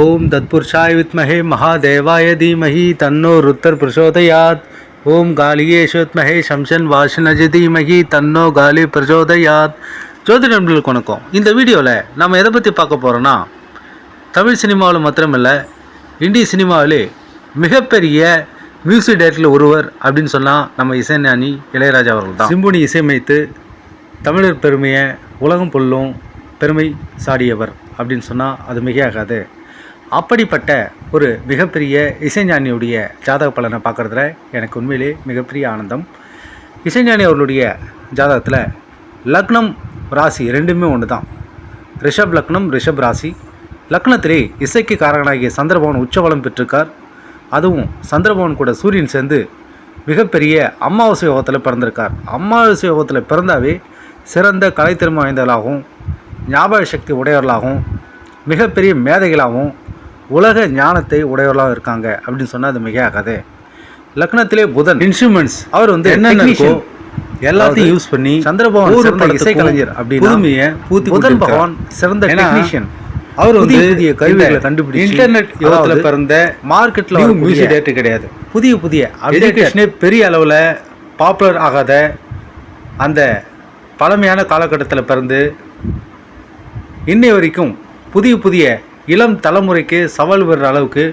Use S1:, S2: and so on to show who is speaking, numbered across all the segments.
S1: ஓம் தத்புருஷாய வித்மஹே மகாதேவாய தீமஹி தன்னோ ருத்தர் பிரசோதயாத். ஓம் காலியேஸ்வத்மஹே சம்சன் வாசனஜ தீமஹி தன்னோ காலி பிரசோதயாத். ஜோதி நண்பர்களுக்கு வணக்கம். இந்த வீடியோவில் நம்ம எதை பற்றி பார்க்க போகிறோன்னா தமிழ் சினிமாவில் மாத்திரமில்லை இந்திய சினிமாவிலே மிகப்பெரிய மியூசிக் டைரக்டரில் ஒருவர் அப்படின்னு சொன்னால் நம்ம இசைஞானி இளையராஜா அவர்கள் தான் சிம்புனி இசையமைத்து தமிழர் பெருமையை உலகம் புல்லும் பெருமை சாடியவர் அப்படின்னு சொன்னால் அது மிகையாகாது. அப்படிப்பட்ட ஒரு மிகப்பெரிய இசைஞானியுடைய ஜாதக பலனை பார்க்குறதுல எனக்கு உண்மையிலே மிகப்பெரிய ஆனந்தம். இசைஞானி அவர்களுடைய ஜாதகத்தில் லக்னம் ராசி ரெண்டுமே ஒன்று தான் ரிஷப் லக்னம் ரிஷப் ராசி. லக்னத்திலே இசைக்கு காரகனாகிய சந்திரபவன் உச்சபலம் பெற்றிருக்கார். அதுவும் சந்திரபவன் கூட சூரியன் சேர்ந்து மிகப்பெரிய அமாவாசை யோகத்தில் பிறந்திருக்கார். அமாவாசை யோகத்தில் பிறந்தாவே சிறந்த கலைத்திறமை வாய்ந்தவர்களாகவும் ஞாபக சக்தி உடையவர்களாகவும் மிகப்பெரிய மேதைகளாகவும் உலக ஞானத்தை உடையவர்களாகவும் இருக்காங்க அப்படின்னு சொன்னால் அது மிகையாகாது லக்னத்திலே புதன். இன்ஸ்ட்ருமெண்ட்ஸ் அவர் வந்து என்னென்ன எல்லாத்தையும் யூஸ் பண்ணி சந்திரபவன் சிறந்த இசைக்கலைஞர் அப்படின்னு பூத்தி புதன் பகவான் சிறந்த டெக்னீஷியன் அவர் வந்து புதிய கருவிகளை கண்டுபிடிச்சு இன்டர்நெட் யுகத்தில் பிறந்த மார்க்கெட்டில் மியூசிக் டேரக்டர் கிடையாது. புதிய புதிய எஜுகேஷனே பெரிய அளவில் பாப்புலர் ஆகாத அந்த பழமையான காலகட்டத்தில் பிறந்து இன்னை வரைக்கும் புதிய புதிய இளம் தலைமுறைக்கு சவால் வர்ற அளவுக்கு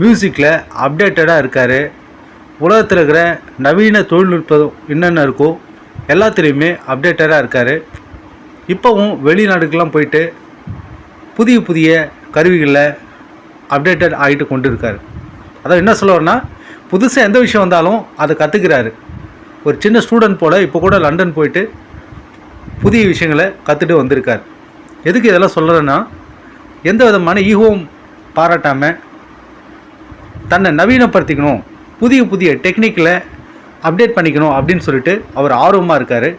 S1: மியூசிக்கில் அப்டேட்டடாக இருக்கார். உலகத்தில் இருக்கிற நவீன தொழில்நுட்பம் என்னென்ன இருக்கோ எல்லாத்துலேயுமே அப்டேட்டடாக இருக்கார். இப்போவும் வெளிநாடுக்கெல்லாம் போயிட்டு புதிய புதிய கருவிகளில் அப்டேட்டட் ஆகிட்டு கொண்டு இருக்கார் அதான் என்ன சொல்லுவார்னா புதுசாக எந்த விஷயம் வந்தாலும் அதை கற்றுக்கிறாரு ஒரு சின்ன ஸ்டூடெண்ட் போல் இப்போ கூட லண்டன் போயிட்டு புதிய விஷயங்களை கற்றுட்டு வந்திருக்கார். எதுக்கு இதெல்லாம் சொல்கிறேன்னா எந்த விதமான ஈகோவும் பாராட்டாமல் தன்னை நவீனப்படுத்திக்கணும். புதிய புதிய டெக்னிக்கில் அப்டேட் பண்ணிக்கணும் அப்படின்னு சொல்லிட்டு அவர் ஆர்வமாக இருக்கார்.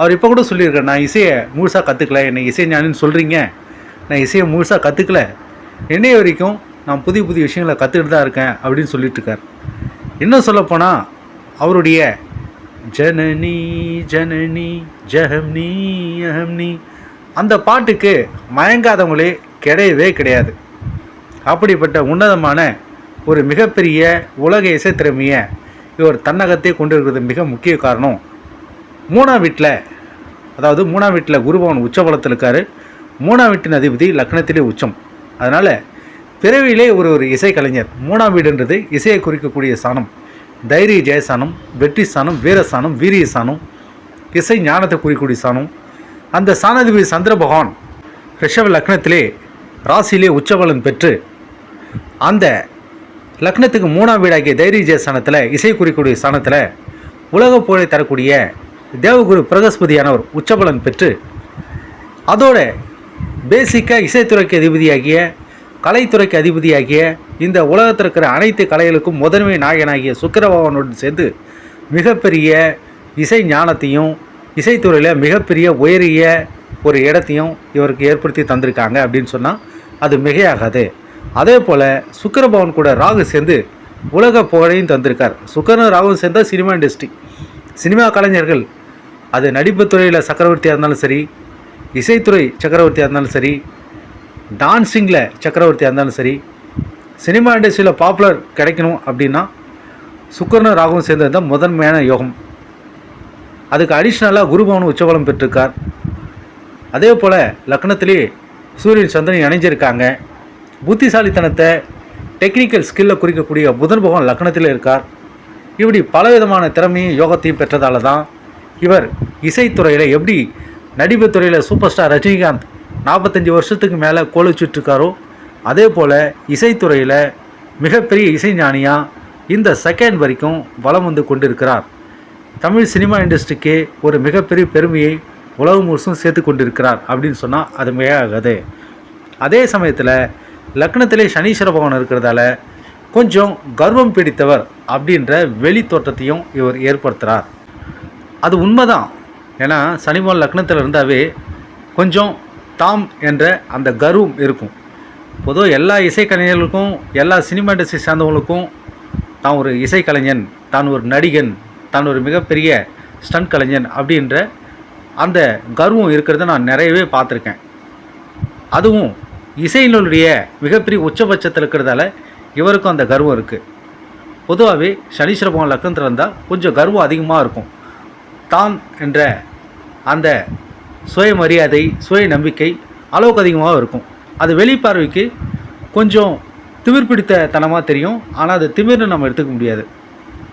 S1: அவர் இப்போ கூட சொல்லியிருக்கார் நான் இசையை முழுசாக கற்றுக்கல என்னை இசை ஞானின்னு சொல்கிறீங்க நான் இசையை முழுசாக கற்றுக்கல என்னைய வரைக்கும் நான் புதிய புதிய விஷயங்களை கற்றுக்கிட்டு தான் இருக்கேன் அப்படின்னு சொல்லிட்டு இருக்கார். இன்னும் சொல்லப்போனால் அவருடைய ஜனனி ஜனனி ஜஹம்னி அஹம்னி அந்த பாட்டுக்கு மயங்காதவங்களே கிடையவே கிடையாது. அப்படிப்பட்ட உன்னதமான ஒரு மிகப்பெரிய உலக இசைத்திறமையை இவர் தன்னகத்தை கொண்டு இருக்கிறது மிக முக்கிய காரணம். மூணாம் வீட்டில் அதாவது மூணாம் வீட்டில் குருபவன் உச்சபலத்தில் இருக்கார். மூணாம் வீட்டின் அதிபதி லக்னத்திலே உச்சம். அதனால் பிறவியிலே ஒரு ஒரு இசைக்கலைஞர் மூணாம் வீடுன்றது இசையை குறிக்கக்கூடிய சாணம். தைரிய ஜெயசானம் வெற்றி சாணம் வீரசானம் வீரிய சாணம் இசை ஞானத்தை குறிக்கக்கூடிய சாணம். அந்த சாணாதிபதி சந்திர பகவான் ரிஷப லக்னத்திலே ராசியிலே உச்சபலன் பெற்று அந்த லக்னத்துக்கு மூணாம் வீடாகிய தைரிய ஸ்தானத்தில் இசை குறிக்கூடிய ஸ்தானத்தில் உலக புகழை தரக்கூடிய தேவகுரு பிரகஸ்பதியானவர் உச்சபலன் பெற்று அதோட பேசிக்காக இசைத்துறைக்கு அதிபதியாகிய கலைத்துறைக்கு அதிபதியாகிய இந்த உலகத்தில் இருக்கிற அனைத்து கலைகளுக்கும் முதன்மை நாயகனாகிய சுக்கிரபகவானுடன் சேர்ந்து மிகப்பெரிய இசை ஞானத்தையும் இசைத்துறையில் மிகப்பெரிய உயரிய ஒரு இடத்தையும் இவருக்கு ஏற்படுத்தி தந்திருக்காங்க அப்படின்னு சொன்னால் அது மிகையாகாது. அதே போல் சுக்கரபவன் கூட ராகு சேர்ந்து உலக புகழையும் தந்திருக்கார். சுக்கரனும் ராகுவும் சேர்ந்தால் சினிமா இண்டஸ்ட்ரி. சினிமா கலைஞர்கள் அது நடிப்பு துறையில் சக்கரவர்த்தியாக இருந்தாலும் சரி இசைத்துறை சக்கரவர்த்தியாக இருந்தாலும் சரி டான்ஸிங்கில் சக்கரவர்த்தியாக இருந்தாலும் சரி சினிமா இண்டஸ்ட்ரியில் பாப்புலர் கிடைக்கணும் அப்படின்னா சுக்கரனும் ராகுவும் சேர்ந்தது தான் முதன்மையான யோகம். அதுக்கு அடிஷ்னலாக குருபவன் உச்சபலம் பெற்றிருக்கார். அதே போல் லக்னத்திலே சூரியன் சந்திரன் இணைஞ்சிருக்காங்க. புத்திசாலித்தனத்தை டெக்னிக்கல் ஸ்கில்லை குறிக்கக்கூடிய புதன் பகவான் லக்னத்தில் இருக்கார். இப்படி பலவிதமான திறமையும் யோகத்தையும் பெற்றதால தான் இவர் இசைத்துறையில் எப்படி நடிப்பு துறையில் சூப்பர் ஸ்டார் ரஜினிகாந்த் நாற்பத்தஞ்சு வருஷத்துக்கு மேலே கோலிச்சுட்ருக்காரோ அதே போல் இசைத்துறையில் மிகப்பெரிய இசைஞானியாக இந்த செகண்ட் வரைக்கும் வலம் வந்து கொண்டிருக்கிறார். தமிழ் சினிமா இண்டஸ்ட்ரிக்கு ஒரு மிகப்பெரிய பெருமையை உலகம் முழுசும் சேர்த்து கொண்டிருக்கிறார் அப்படின்னு சொன்னால் அது மிகையாகாது. அதே சமயத்தில் லக்னத்திலே சனீஸ்வர பகவான் இருக்கிறதால கொஞ்சம் கர்வம் பிடித்தவர் அப்படின்ற வெளி தோற்றத்தையும் இவர் ஏற்படுத்துகிறார் அது உண்மைதான். ஏன்னா சனிமான் லக்னத்தில் இருந்தாவே கொஞ்சம் தாம் என்ற அந்த கர்வம் இருக்கும். பொதுவாக எல்லா இசைக்கலைஞர்களுக்கும் எல்லா சினிமா இண்டஸ்ட்ரி சார்ந்தவங்களுக்கும் தான் ஒரு இசைக்கலைஞன் தான் ஒரு நடிகன் தான் ஒரு மிகப்பெரிய ஸ்டண்ட் கலைஞன் அப்படின்ற அந்த கர்வம் இருக்கிறத நான் நிறையவே பார்த்துருக்கேன். அதுவும் இசையினுடைய மிகப்பெரிய உச்சபட்சத்தில் இருக்கிறதால இவருக்கும் அந்த கர்வம் இருக்குது பொதுவாகவே சனீஸ்வர பகவான் லக்னத்தில் இருந்தால் கொஞ்சம் கர்வம் அதிகமாக இருக்கும். தான் என்ற அந்த சுயமரியாதை சுய நம்பிக்கை அளவுக்கு அதிகமாக இருக்கும். அது வெளிப்பார்வைக்கு கொஞ்சம் திமிர் பிடித்த தனமாக தெரியும். ஆனால் அது திமிர்னு நம்ம எடுத்துக்க முடியாது.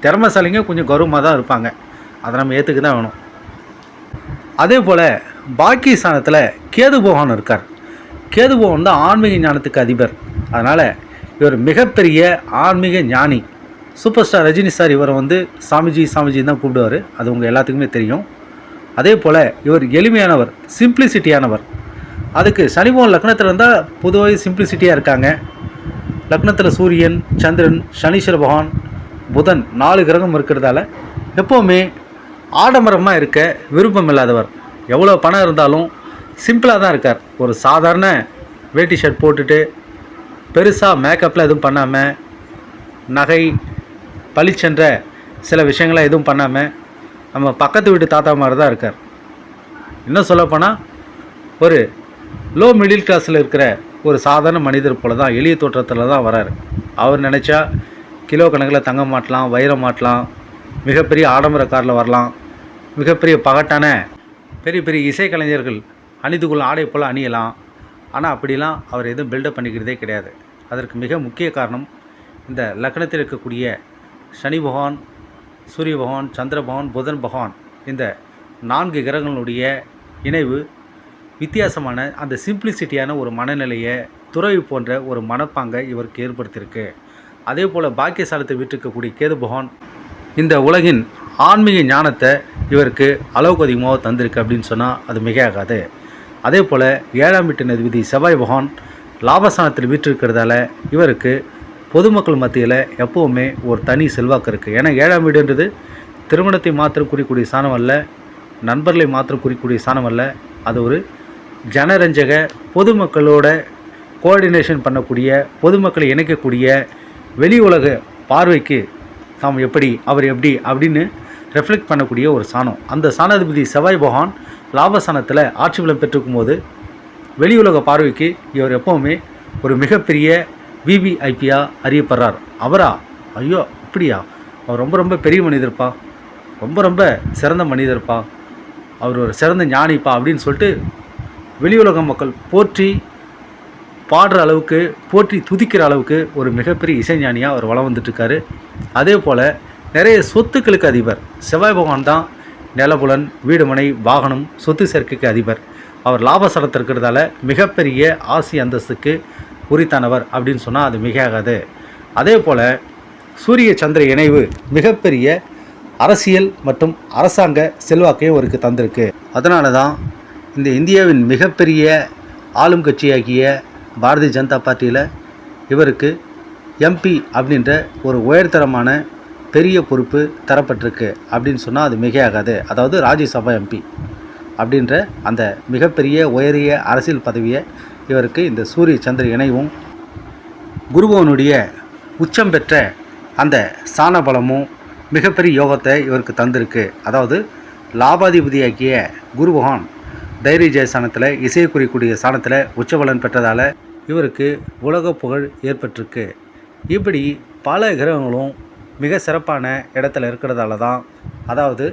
S1: திறமைசாலிங்க கொஞ்சம் கௌரவமாக தான் இருப்பாங்க. அதை நம்ம ஏற்றுக்க தான் வேணும் அதே போல் பாக்கி ஸ்தானத்தில் கேது பகவான் இருக்கார். கேது பகவான் தான் ஆன்மீக ஞானத்துக்கு அதிபர். அதனால் இவர் மிகப்பெரிய ஆன்மீக ஞானி. சூப்பர் ஸ்டார் ரஜினி சார் இவரை வந்து சாமிஜி சாமிஜி தான் கூப்பிடுவார். அது உங்கள் எல்லாத்துக்குமே தெரியும். அதே போல் இவர் எளிமையானவர் சிம்பிளிசிட்டியானவர். அதுக்கு சனிபவன் லக்னத்தில் இருந்தால் பொதுவாக சிம்பிளிசிட்டியாக இருக்காங்க. லக்னத்தில் சூரியன் சந்திரன் சனீஸ்வர பகவான் புதன் நாலு கிரகம் இருக்கிறதால எப்போவுமே ஆடம்பரமாக இருக்க விருப்பம் இல்லாதவர். எவ்வளோ பணம் இருந்தாலும் சிம்பிளாக தான் இருக்கார். ஒரு சாதாரண வேட்டி ஷர்ட் போட்டுட்டு பெருசாக மேக்கப்பில் எதுவும் பண்ணாமல் நகை பளிச்சென்ற சில விஷயங்களை எதுவும் பண்ணாமல் நம்ம பக்கத்து வீட்டு தாத்தா மாதிரி தான் இருக்கார். இன்னும் சொல்லப்போனால் ஒரு லோ மிடில் கிளாஸில் இருக்கிற ஒரு சாதாரண மனிதர் போல தான் எளிய தோற்றத்தில் தான் வராரு. அவர் நினச்சா கிலோ கணக்கில் தங்கம் மாட்டலாம் வைரம் மாட்டலாம் மிகப்பெரிய ஆடம்பர காரில் வரலாம். மிகப்பெரிய பகட்டான பெரிய பெரிய இசைக்கலைஞர்கள் அணிந்துக்குள்ள ஆடை போல் அணியலாம். ஆனால் அப்படிலாம் அவர் எதுவும் பில்டப் பண்ணிக்கிறதே கிடையாது. அதற்கு மிக முக்கிய காரணம் இந்த லக்னத்தில் இருக்கக்கூடிய சனி பகவான் சூரிய பகவான் சந்திர பகவான் புதன் பகவான் இந்த நான்கு கிரகங்களுடைய இணைவு வித்தியாசமான அந்த சிம்பிளிசிட்டியான ஒரு மனநிலையை துறவி போன்ற ஒரு மனப்பாங்கை இவருக்கு ஏற்படுத்தியிருக்கு. அதே போல் பாக்கியசாலத்தை விட்டிருக்கக்கூடிய கேது பகவான் இந்த உலகின் ஆன்மீக ஞானத்தை இவருக்கு அளவுக்கு அதிகமாக தந்திருக்கு அப்படின்னு சொன்னால் அது மிகையாகாது. அதே போல் ஏழாம் வீட்டு நதிபதி செவ்வாய் பகவான் லாபஸ்தானத்தில் வீற்றிருக்கிறதால இவருக்கு பொதுமக்கள் மத்தியில் எப்போவுமே ஒரு தனி செல்வாக்கு இருக்குது ஏன்னா ஏழாம் வீடுன்றது திருமணத்தை மாத்திரம் குறிக்கூடிய சாணம் அல்ல நண்பர்களை மாத்திரம் குறிக்கூடிய சாணம் அல்ல அது ஒரு ஜனரஞ்சக பொதுமக்களோட கோஆர்டினேஷன் பண்ணக்கூடிய பொதுமக்களை இணைக்கக்கூடிய வெளி உலக பார்வைக்கு தாம் எப்படி அவர் எப்படி அப்படின்னு ரெஃப்ளெக்ட் பண்ணக்கூடிய ஒரு சாணம். அந்த சாணாதிபதி செவ்வாய் பகவான் லாபஸ்தானத்தில் ஆட்சி பலம் பெற்றிருக்கும் போது வெளி உலக பார்வைக்கு இவர் எப்போவுமே ஒரு மிகப்பெரிய விவிஐபியாக அறியப்படுறார். அவரா? ஐயோ அப்படியா? அவர் ரொம்ப ரொம்ப பெரிய மனிதர்ப்பா? ரொம்ப ரொம்ப சிறந்த மனிதர்ப்பா? அவர் ஒரு சிறந்த ஞானிப்பா? அப்படின்னு சொல்லிட்டு வெளி உலக மக்கள் போற்றி பாடுற அளவுக்கு போற்றி துதிக்கிற அளவுக்கு ஒரு மிகப்பெரிய இசைஞானியாக அவர் வளம் வந்துட்டுருக்காரு. அதே போல் நிறைய சொத்துக்களுக்கு அதிபர். செவ்வாய் பகவான் தான் நிலபுலன் வீடுமனை வாகனம் சொத்து சேர்க்கைக்கு அதிபர். அவர் லாபசலத்தில் இருக்கிறதால மிகப்பெரிய ஆசி அந்தஸ்துக்கு உரித்தானவர் அப்படின்னு சொன்னால் அது மிகையாகாது. அதே போல் சூரிய சந்திர இணைவு மிகப்பெரிய அரசியல் மற்றும் அரசாங்க செல்வாக்கையும் அவருக்கு தந்திருக்கு. அதனால தான் இந்த இந்தியாவின் மிகப்பெரிய ஆளும் கட்சியாகிய பாரதிய ஜனதா பார்ட்டியில் இவருக்கு எம்பி அப்படின்ற ஒரு உயர்தரமான பெரிய பொறுப்பு தரப்பட்டிருக்கு அப்படின்னு சொன்னால் அது மிகையாகாது. அதாவது ராஜ்யசபா எம்பி அப்படின்ற அந்த மிகப்பெரிய உயரிய அரசியல் பதவியை இவருக்கு இந்த சூரிய சந்திர இணைவும் குருபவனுடைய உச்சம் பெற்ற அந்த ஸ்தான பலமும் மிகப்பெரிய யோகத்தை இவருக்கு தந்திருக்கு. அதாவது லாபாதிபதியாக்கிய குரு பகவான் தைரிய ஜெயஸ்தானத்தில் இசையை குறிக்கூடிய ஸ்தானத்தில் உச்சபலன் பெற்றதால் இவருக்கு உலக புகழ் ஏற்பட்டிருக்கு. இப்படி பல கிரகங்களும் மிக சிறப்பான இடத்துல இருக்கிறதால தான் அதாவது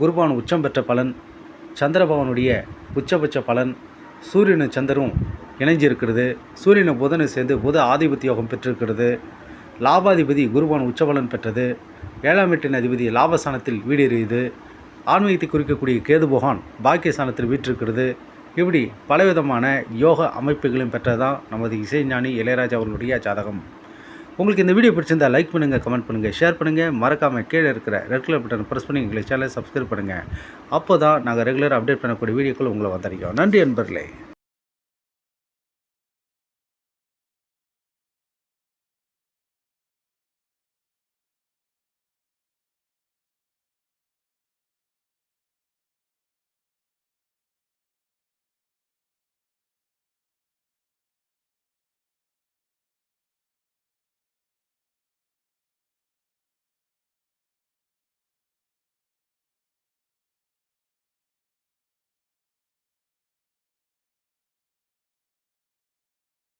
S1: குருபவன் உச்சம் பெற்ற பலன் சந்திரபவனுடைய உச்சபட்ச பலன் சூரியனும் சந்திரரும் இணைஞ்சிருக்கிறது. சூரியனை புதனை சேர்ந்து புத ஆதிபத்திய யோகம் பெற்றிருக்கிறது. லாபாதிபதி குருபான் உச்சபலன் பெற்றது. ஏழாம் எட்டின் அதிபதி லாபஸ்தானத்தில் வீடேறியது ஆன்மீகத்தை குறிக்கக்கூடிய கேது பகவான் பாக்கியஸ்தானத்தில் வீற்றிருக்கிறது. இப்படி பலவிதமான யோக அமைப்புகளையும் பெற்றதான் நமது இசைஞானி இளையராஜா அவர்களுடைய ஜாதகம். உங்களுக்கு இந்த வீடியோ பிடிச்சிருந்தா லைக் பண்ணுங்கள் கமெண்ட் பண்ணுங்கள் ஷேர் பண்ணுங்கள் மறக்காமல் கீழே இருக்கிற ரெட் கலர் பட்டன் ப்ரெஸ் பண்ணி எங்களை சேனலை சப்ஸ்கிரைப் பண்ணுங்கள் அப்போ தான் நாங்கள் ரெகுலர் அப்டேட் பண்ணக்கூடிய வீடியோக்கள் உங்களை வந்தடைக்கும் நன்றி நண்பர்களே